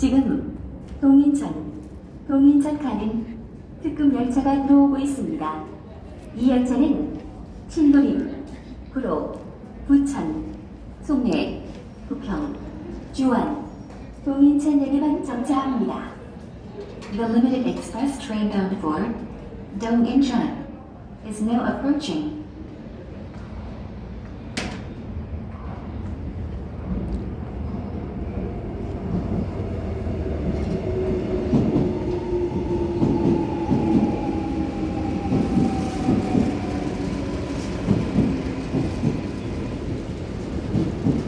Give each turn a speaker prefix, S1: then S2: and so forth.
S1: 지금 동인천, 동인천 가는 특급 열차가 들어오고 있습니다. 이 열차는 신도림, 구로, 부천, 송내, 부평, 주안, 동인천역에만 정차합니다. The limited express train bound for Dong Incheon is now approaching. Thank you.